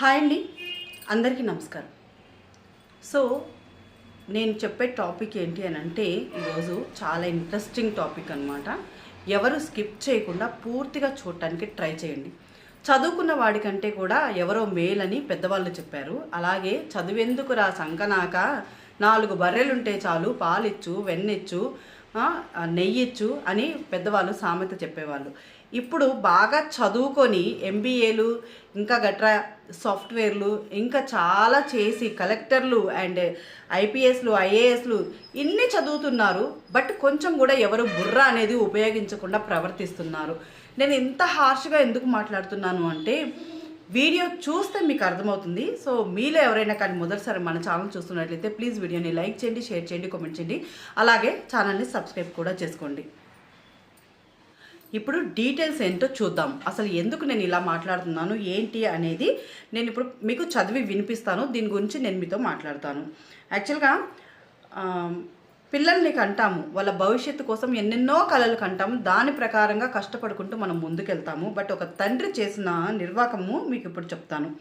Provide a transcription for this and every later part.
Hi అండి. అందరికీ నమస్కారం. సో నేను చెప్పే టాపిక్ ఏంటి అని అంటే ఈరోజు చాలా ఇంట్రెస్టింగ్ టాపిక్ అనమాట ఎవరు స్కిప్ చేయకుండా పూర్తిగా చూడటానికి ట్రై చేయండి. చదువుకున్న వాడికంటే కూడా ఎవరో మేలని పెద్దవాళ్ళు చెప్పారు. అలాగే చదువెందుకు రా సంకనాక? నాలుగు బర్రెలుంటే చాలు పాలిచ్చు వెన్నెచ్చు నెయ్యొచ్చు అని పెద్దవాళ్ళు సామెత చెప్పేవాళ్ళు. ఇప్పుడు బాగా చదువుకొని ఎంబీఏలు ఇంకా గట్రా సాఫ్ట్వేర్లు ఇంకా చాలా చేసి కలెక్టర్లు అండ్ ఐపీఎస్లు ఐఏఎస్లు ఇన్ని చదువుతున్నారు. బట్ కొంచెం కూడా ఎవరు బుర్ర అనేది ఉపయోగించకుండా ప్రవర్తిస్తున్నారు. నేను ఇంత హార్ష్గా ఎందుకు మాట్లాడుతున్నాను అంటే వీడియో చూస్తే మీకు అర్థమవుతుంది. సో మీలో ఎవరైనా కానీ మొదటిసారి మన ఛానల్ చూస్తున్నట్లయితే ప్లీజ్ వీడియోని లైక్ చేయండి షేర్ చేయండి కామెంట్ చేయండి. అలాగే ఛానల్ని సబ్స్క్రైబ్ కూడా చేసుకోండి. ఇప్పుడు డీటెయిల్స్ ఏంటో చూద్దాం. అసలు ఎందుకు నేను ఇలా మాట్లాడుతున్నాను? ఏంటి అనేది నేను ఇప్పుడు మీకు చదివి వినిపిస్తాను. దీని గురించి నేను మీతో మాట్లాడతాను. యాక్చువల్గా పిల్లల్ని కంటాము వాళ్ళ భవిష్యత్తు కోసం ఎన్నెన్నో కళలు కంటాము దాని ప్రకారంగా కష్టపడుకుంటూ మనం ముందుకెళ్తాము. బట్ ఒక తండ్రి చేసిన నిర్వాకము మీకు ఇప్పుడు చెప్తాను.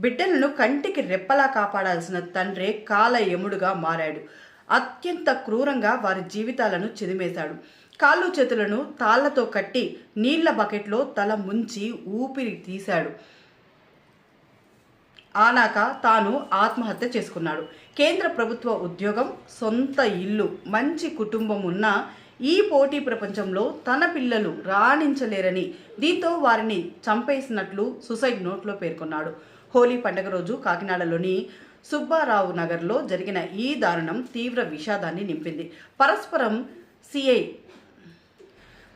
బిడ్డలను కంటికి రెప్పలా కాపాడాల్సిన తండ్రే కాల యముడుగా మారాడు. అత్యంత క్రూరంగా వారి జీవితాలను చిదిమేశాడు. కాళ్ళు చేతులను తాళ్ళతో కట్టి నీళ్ళ బకెట్లో తల ముంచి ఊపిరి తీశాడు. ఆనాక తాను ఆత్మహత్య చేసుకున్నాడు. కేంద్ర ప్రభుత్వ ఉద్యోగం సొంత ఇల్లు మంచి కుటుంబం ఉన్న ఈ పోటీ ప్రపంచంలో తన పిల్లలు రాణించలేరని దీంతో వారిని చంపేసినట్లు సుసైడ్ నోట్లో పేర్కొన్నాడు. హోలీ పండుగ రోజు కాకినాడలోని సుబ్బారావు నగర్లో జరిగిన ఈ దారుణం తీవ్ర విషాదాన్ని నింపింది. పరస్పరం సిఐ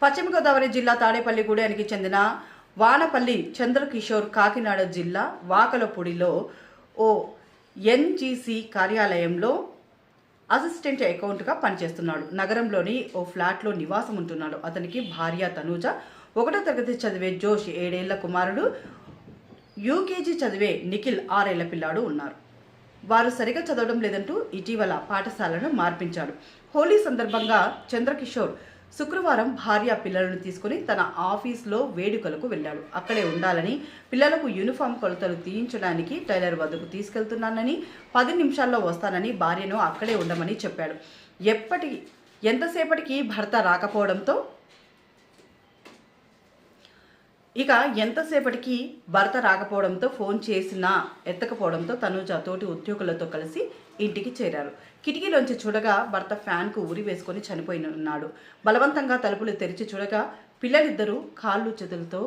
పశ్చిమ గోదావరి జిల్లా తాడేపల్లిగూడెనికి చెందిన వానపల్లి చంద్రకిషోర్ కాకినాడ జిల్లా వాకలపూడిలో ఓ ఎన్జీసీ కార్యాలయంలో అసిస్టెంట్ అకౌంట్గా పనిచేస్తున్నాడు. నగరంలోని ఓ ఫ్లాట్లో నివాసం ఉంటున్నాడు. అతనికి భార్య తనూజ ఒకటో తరగతి చదివే జోష్ ఏడేళ్ళ కుమారుడు యూకేజీ చదివే నిఖిల్ ఆరేళ్ళ పిల్లాడు ఉన్నారు. వారు సరిగా చదవడం లేదంటూ ఇటీవల పాఠశాలను మార్పించాడు హోలీ సందర్భంగా చంద్రకిషోర్ శుక్రవారం భార్య పిల్లలను తీసుకుని తన ఆఫీస్లో వేడుకలకు వెళ్ళాడు. అక్కడే ఉండాలని పిల్లలకు యూనిఫామ్ కొలతలు తీయించడానికి టైలర్ వద్దకు తీసుకెళ్తున్నానని పది నిమిషాల్లో వస్తానని భార్యను అక్కడే ఉండమని చెప్పాడు. ఎప్పటి ఎంతసేపటికి భర్త రాకపోవడంతో? ఇక ఎంతసేపటికి భర్త రాకపోవడంతో ఫోన్ చేసినా ఎత్తకపోవడంతో తనుజ తోటి ఉద్యోగులతో కలిసి ఇంటికి చేరారు. కిటికీలోంచి చూడగా భర్త ఫ్యాన్కు ఉరి వేసుకొని చనిపోయి ఉన్నాడు బలవంతంగా తలుపులు తెరిచి చూడగా పిల్లలిద్దరూ కాళ్ళు చేతులతో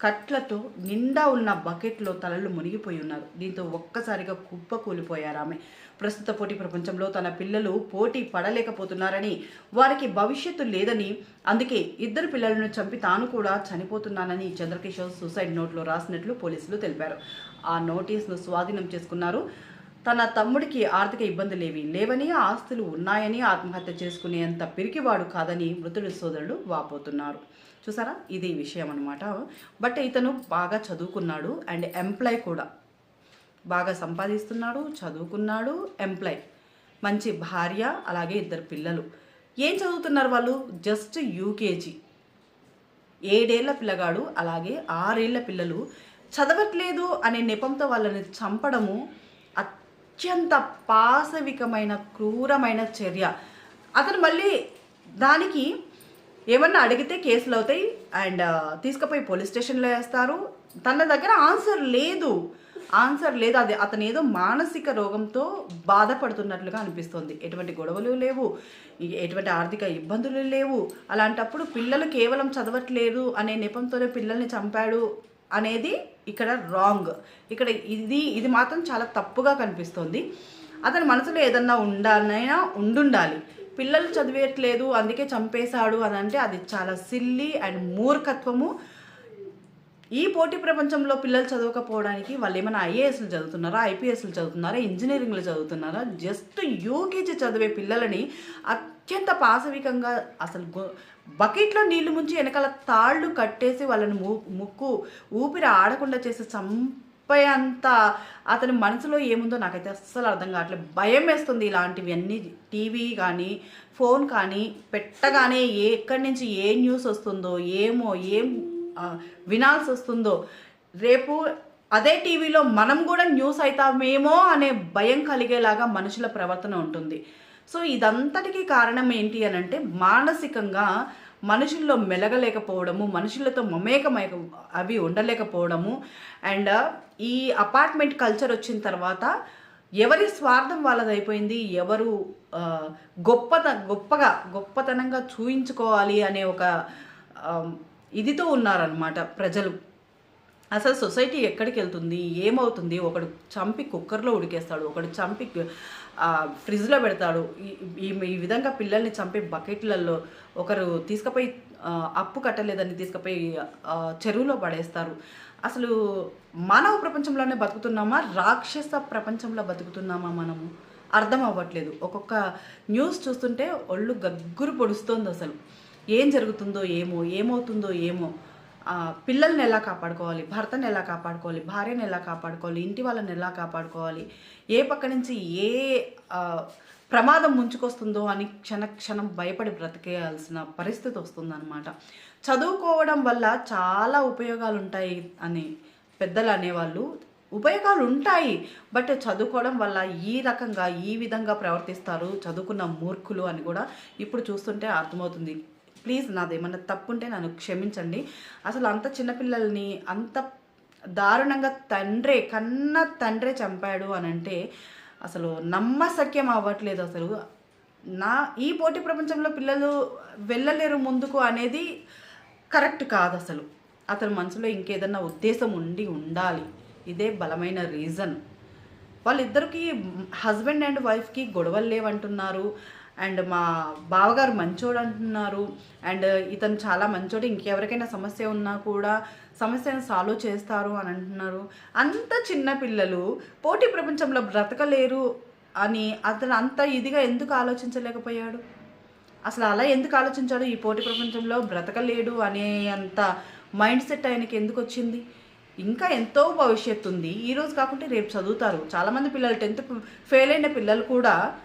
కట్లతో నిండా ఉన్న బకెట్లో తలలు మునిగిపోయి ఉన్నారు. దీంతో ఒక్కసారిగా కుప్ప కూలిపోయారు ఆమె. ప్రస్తుత పోటీ ప్రపంచంలో తన పిల్లలు పోటీ పడలేకపోతున్నారని వారికి భవిష్యత్తు లేదని అందుకే ఇద్దరు పిల్లలను చంపి తాను కూడా చనిపోతున్నానని చంద్రకిషోర్ సూసైడ్ నోట్లో రాసినట్లు పోలీసులు తెలిపారు. ఆ నోటీస్ను స్వాధీనం చేసుకున్నారు తన తమ్ముడికి ఆర్థిక ఇబ్బందులేవి లేవని ఆస్తులు ఉన్నాయని ఆత్మహత్య చేసుకునేంత పిరికివాడు కాదని మృతుడి సోదరుడు వాపోతున్నారు. చూసారా? ఇది విషయం అనమాట బట్ ఇతను బాగా చదువుకున్నాడు అండ్ ఎంప్లాయ్ కూడా. బాగా సంపాదిస్తున్నాడు చదువుకున్నాడు ఎంప్లాయ్. మంచి భార్య అలాగే ఇద్దరు పిల్లలు. ఏం చదువుతున్నారు వాళ్ళు? Just UKG. ఏడేళ్ళ పిల్లగాడు అలాగే ఆరేళ్ళ పిల్లలు. చదవట్లేదు అనే నెపంతో వాళ్ళని చంపడము అత్యంత పాశవికమైన క్రూరమైన చర్య. అతను మళ్ళీ దానికి ఏమన్నా అడిగితే కేసులు అవుతాయి అండ్ తీసుకుపోయి పోలీస్ స్టేషన్లో వేస్తారు. తన దగ్గర ఆన్సర్ లేదు. ఆన్సర్ లేదు. అది అతను ఏదో మానసిక రోగంతో బాధపడుతున్నట్లుగా అనిపిస్తుంది. ఎటువంటి గొడవలు లేవు. ఎటువంటి ఆర్థిక ఇబ్బందులు లేవు. అలాంటప్పుడు పిల్లలు కేవలం చదవట్లేదు అనే నెపంతోనే పిల్లల్ని చంపాడు అనేది ఇక్కడ రాంగ్. ఇక్కడ ఇది ఇది మాత్రం చాలా తప్పుగా కనిపిస్తుంది. అతని మనసులో ఏదన్నా ఉండాలైనా ఉండుండాలి. పిల్లలు చదివేయట్లేదు అందుకే చంపేశాడు అని అంటే అది చాలా సిల్లి అండ్ మూర్ఖత్వము. ఈ పోటీ ప్రపంచంలో పిల్లలు చదవకపోవడానికి వాళ్ళు ఏమైనా ఐఏఎస్లు చదువుతున్నారా ఐపీఎస్లు చదువుతున్నారా ఇంజనీరింగ్లు చదువుతున్నారా? జస్ట్ యూకేజీ చదివే పిల్లలని అత్యంత పాశవికంగా అసలు బకెట్లో నీళ్ళు ముంచి వెనకాల తాళ్ళు కట్టేసి వాళ్ళని ము ముక్కు ఊపిరి ఆడకుండా చేస్తే చంపే అంతా అతని మనసులో ఏముందో నాకైతే అస్సలు అర్థం కావట్లేదు. భయం వేస్తుంది ఇలాంటివి అన్నీ టీవీ కానీ ఫోన్ కానీ పెట్టగానే ఏ ఎక్కడి నుంచి ఏ న్యూస్ వస్తుందో ఏమో ఏం వినాల్సి వస్తుందో రేపు అదే టీవీలో మనం కూడా న్యూస్ అవుతామేమో అనే భయం కలిగేలాగా మనుషుల ప్రవర్తన ఉంటుంది. సో ఇదంతటికీ కారణం ఏంటి అని అంటే మానసికంగా మనుషుల్లో మెలగలేకపోవడము మనుషులతో మమేకమై అవి ఉండలేకపోవడము. అండ్ ఈ అపార్ట్మెంట్ కల్చర్ వచ్చిన తర్వాత ఎవరి స్వార్థం వాళ్ళదైపోయింది? ఎవరు గొప్పత గొప్పగా గొప్పతనంగా చూయించుకోవాలి అనే ఒక ఇదితో ఉన్నారనమాట ప్రజలు. అసలు సొసైటీ ఎక్కడికి వెళ్తుంది ఏమవుతుంది? ఒకడు చంపి కుక్కర్లో ఉడికేస్తాడు ఒకడు చంపి ఫ్రిడ్జ్లో పెడతాడు. ఈ- ఈ ఈ విధంగా పిల్లల్ని చంపే బకెట్లలో ఒకరు తీసుకుపోయి అప్పు కట్టలేదని తీసుకుపోయి చెరువులో పడేస్తారు. అసలు మానవ ప్రపంచంలోనే బతుకుతున్నామా? రాక్షస ప్రపంచంలో బతుకుతున్నామా మనము? అర్థం అవ్వట్లేదు. ఒక్కొక్క న్యూస్ చూస్తుంటే ఒళ్ళు గగ్గురు పొడుస్తోంది అసలు ఏం జరుగుతుందో ఏమో ఏమవుతుందో ఏమో. పిల్లల్ని ఎలా కాపాడుకోవాలి? భర్తను ఎలా కాపాడుకోవాలి? భార్యను ఎలా కాపాడుకోవాలి? ఇంటి వాళ్ళని ఎలా కాపాడుకోవాలి? ఏ పక్క నుంచి ఏ ప్రమాదం ముంచుకొస్తుందో అని క్షణ క్షణం భయపడి బ్రతికేయాల్సిన పరిస్థితి వస్తుందన్నమాట. చదువుకోవడం వల్ల చాలా ఉపయోగాలు ఉంటాయి అని పెద్దలు అనేవాళ్ళు ఉపయోగాలు ఉంటాయి బట్ చదువుకోవడం వల్ల ఈ రకంగా ఈ విధంగా ప్రవర్తిస్తారు చదువుకున్న మూర్ఖులు అని కూడా ఇప్పుడు చూస్తుంటే అర్థమవుతుంది. ప్లీజ్ నాదేమన్నా తప్పు ఉంటే నన్ను క్షమించండి. అసలు అంత చిన్నపిల్లల్ని అంత దారుణంగా తండ్రే కన్న తండ్రే చంపాడు అని అంటే అసలు నమ్మసక్యం అవ్వట్లేదు అసలు. నా ఈ పోటీ ప్రపంచంలో పిల్లలు వెళ్ళలేరు ముందుకు అనేది కరెక్ట్ కాదు అసలు. అతని మనసులో ఇంకేదన్నా ఉద్దేశం ఉండి ఉండాలి. ఇదే బలమైన రీజన్. వాళ్ళిద్దరికి హస్బెండ్ అండ్ వైఫ్కి గొడవలు లేవంటున్నారు. అండ్ మా బావగారు మంచోడు అంటున్నారు. అండ్ ఇతను చాలా మంచోడు ఇంకెవరికైనా సమస్య ఉన్నా కూడా సమస్యను సాల్వ్ చేస్తారు అని అంటున్నారు. అంత చిన్న పిల్లలు పోటీ ప్రపంచంలో బ్రతకలేరు అని అతను అంత ఇదిగా ఎందుకు ఆలోచించలేకపోయాడు? అసలు అలా ఎందుకు ఆలోచించాడు? ఈ పోటీ ప్రపంచంలో బ్రతకలేడు అనే అంత మైండ్ సెట్ ఆయనకి ఎందుకు వచ్చింది? ఇంకా ఎంతో భవిష్యత్తు ఉంది. ఈరోజు కాకుంటే రేపు చదువుతారు. చాలామంది పిల్లలు టెన్త్ ఫెయిల్ అయిన పిల్లలు కూడా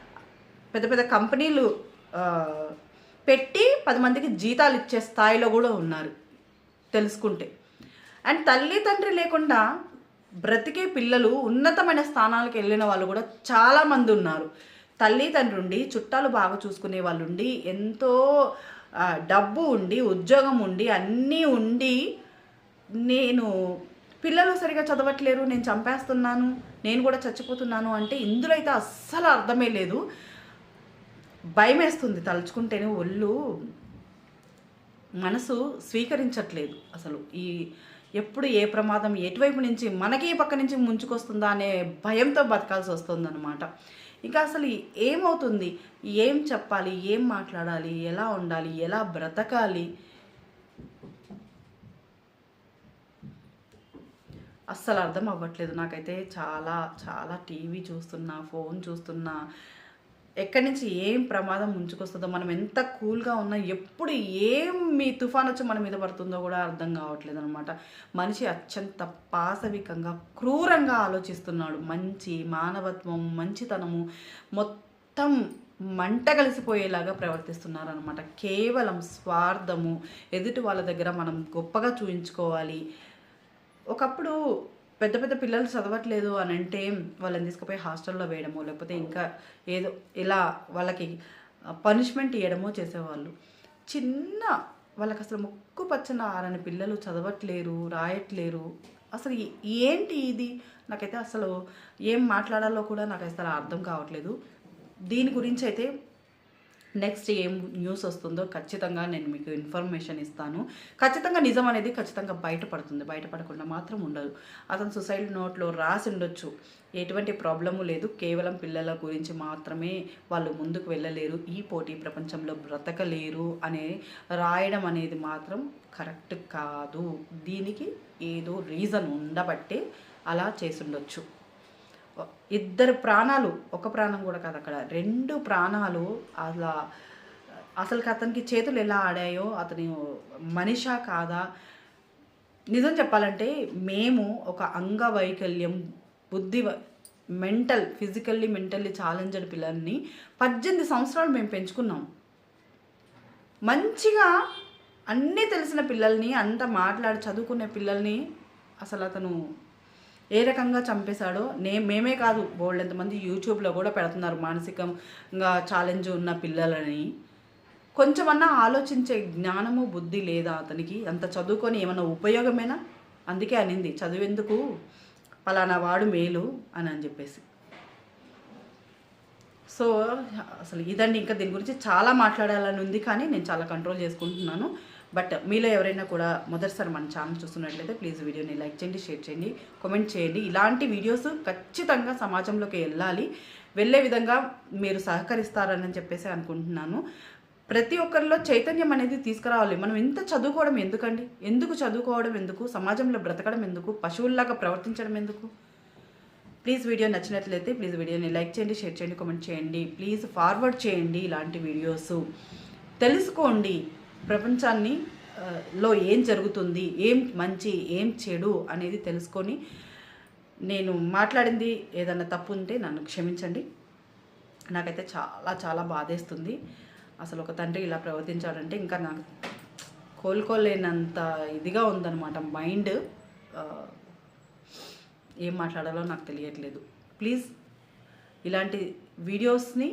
పెద్ద పెద్ద కంపెనీలు పెట్టి పది మందికి జీతాలు ఇచ్చే స్థాయిలో కూడా ఉన్నారు తెలుసుకుంటే. అండ్ తల్లి తండ్రి లేకుండా బ్రతికే పిల్లలు ఉన్నతమైన స్థానాలకు వెళ్ళిన వాళ్ళు కూడా చాలామంది ఉన్నారు. తల్లి తండ్రి ఉండి చుట్టాలు బాగా చూసుకునే వాళ్ళు ఉండి ఎంతో డబ్బు ఉండి ఉద్యోగం ఉండి అన్నీ ఉండి నేను పిల్లలు సరిగా చదవట్లేరు నేను చంపేస్తున్నాను నేను కూడా చచ్చిపోతున్నాను అంటే ఇందులో అయితే అస్సలు అర్థమే లేదు. భయం వేస్తుంది తలుచుకుంటేనే ఒళ్ళు. మనసు స్వీకరించట్లేదు అసలు. ఈ ఎప్పుడు ఏ ప్రమాదం ఎటువైపు నుంచి మనకి ఈ పక్క నుంచి ముంచుకొస్తుందా అనే భయంతో బతకాల్సి వస్తుందన్నమాట. ఇంకా అసలు ఏమవుతుంది? ఏం చెప్పాలి? ఏం మాట్లాడాలి? ఎలా ఉండాలి? ఎలా బ్రతకాలి? అస్సలు అర్థం అవ్వట్లేదు. నాకైతే చాలా చాలా టీవీ చూస్తున్నా ఫోన్ చూస్తున్నా ఎక్కడి నుంచి ఏం ప్రమాదం ముంచుకొస్తుందో మనం ఎంత కూల్గా ఉన్నా ఎప్పుడు ఏం మీ తుఫాన్ వచ్చి మన మీద పడుతుందో కూడా అర్థం కావట్లేదు అనమాట మనిషి అత్యంత పాశవికంగా క్రూరంగా ఆలోచిస్తున్నాడు. మంచి మానవత్వం మంచితనము మొత్తం మంట కలిసిపోయేలాగా ప్రవర్తిస్తున్నారు అనమాట కేవలం స్వార్థము ఎదుటి వాళ్ళ దగ్గర మనం గొప్పగా చూయించుకోవాలి. ఒకప్పుడు పెద్ద పెద్ద పిల్లలు చదవట్లేదు అని అంటే వాళ్ళని తీసుకుపోయి హాస్టల్లో వేయడమో లేకపోతే ఇంకా ఏదో ఇలా వాళ్ళకి పనిష్మెంట్ ఇవ్వడమో చేసేవాళ్ళు. చిన్న వాళ్ళకి అసలు ముక్కు పచ్చన ఆరని పిల్లలు చదవట్లేరు రాయట్లేరు. అసలు ఏంటి ఇది? నాకైతే అసలు ఏం మాట్లాడాలో కూడా నాకు అసలు అర్థం కావట్లేదు. దీని గురించి అయితే నెక్స్ట్ ఏం న్యూస్ వస్తుందో ఖచ్చితంగా నేను మీకు ఇన్ఫర్మేషన్ ఇస్తాను. ఖచ్చితంగా నిజం అనేది ఖచ్చితంగా బయటపడుతుంది. బయటపడకుండా మాత్రం ఉండదు. అతను సొసైటీ నోట్లో రాసి ఉండొచ్చు. ఎటువంటి ప్రాబ్లము లేదు. కేవలం పిల్లల గురించి మాత్రమే వాళ్ళు ముందుకు వెళ్ళలేరు. ఈ పోటీ ప్రపంచంలో బ్రతకలేరు అనే రాయడం అనేది మాత్రం కరెక్ట్ కాదు. దీనికి ఏదో రీజన్ ఉండబట్టే అలా చేసుండొచ్చు ఇద్దరు ప్రాణాలు ఒక ప్రాణం కూడా కాదు అక్కడ. రెండు ప్రాణాలు అలా అసలు అతనికి చేతులు ఎలా ఆడాయో అతని మనిషా కాదా? నిజం చెప్పాలంటే మేము ఒక అంగవైకల్యం బుద్ధి మెంటల్ ఫిజికల్లీ మెంటల్లీ ఛాలెంజ్డ్ పిల్లల్ని పద్దెనిమిది సంవత్సరాలు మేము పెంచుకున్నాం. మంచిగా అన్నీ తెలిసిన పిల్లల్ని అంత మాట్లాడి చదువుకునే పిల్లల్ని అసలు అతను ఏ రకంగా చంపేశాడో నే మేమే కాదు బోల్డ్ ఎంతమంది యూట్యూబ్లో కూడా పెడుతున్నారు మానసికంగా ఛాలెంజ్ ఉన్న పిల్లలని. కొంచెమన్నా ఆలోచించే జ్ఞానము బుద్ధి లేదా అతనికి? అంత చదువుకొని ఏమైనా ఉపయోగమేనా? అందుకే అనింది చదువెందుకు? పలానా వాడు మేలు అని అని చెప్పేసి. సో అసలు ఇదండి ఇంకా దీని గురించి చాలా మాట్లాడాలని ఉంది కానీ నేను చాలా కంట్రోల్ చేసుకుంటున్నాను. బట్ మీలో ఎవరైనా కూడా మొదటిసారి మన ఛానల్ చూస్తున్నట్లయితే ప్లీజ్ వీడియోని లైక్ చేయండి షేర్ చేయండి కామెంట్ చేయండి. ఇలాంటి వీడియోస్ ఖచ్చితంగా సమాజంలోకి వెళ్ళాలి. వెళ్ళే విధంగా మీరు సహకరిస్తారని చెప్పేసి అనుకుంటున్నాను. ప్రతి ఒక్కరిలో చైతన్యం అనేది తీసుకురావాలి. మనం ఎంత చదువుకోవడం ఎందుకండి? ఎందుకు చదువుకోవడం ఎందుకు? సమాజంలో బ్రతకడం ఎందుకు? పశువుల్లాగా ప్రవర్తించడం ఎందుకు? ప్లీజ్ వీడియో నచ్చినట్లయితే ప్లీజ్ వీడియోని లైక్ చేయండి షేర్ చేయండి కామెంట్ చేయండి. ప్లీజ్ ఫార్వర్డ్ చేయండి ఇలాంటి వీడియోస్. తెలుసుకోండి. ప్రపంచాన్ని లో ఏం జరుగుతుంది ఏం మంచి ఏం చెడు అనేది తెలుసుకొని నేను మాట్లాడింది ఏదన్నా తప్పు ఉంటే నన్ను క్షమించండి. నాకైతే చాలా చాలా బాధేస్తుంది. అసలు ఒక తండ్రి ఇలా ప్రవర్తించాడంటే ఇంకా నాకు కోలుకోలేనంత ఇదిగా ఉందన్నమాట మైండ్. ఏం మాట్లాడాలో నాకు తెలియట్లేదు. ప్లీజ్ ఇలాంటి వీడియోస్ని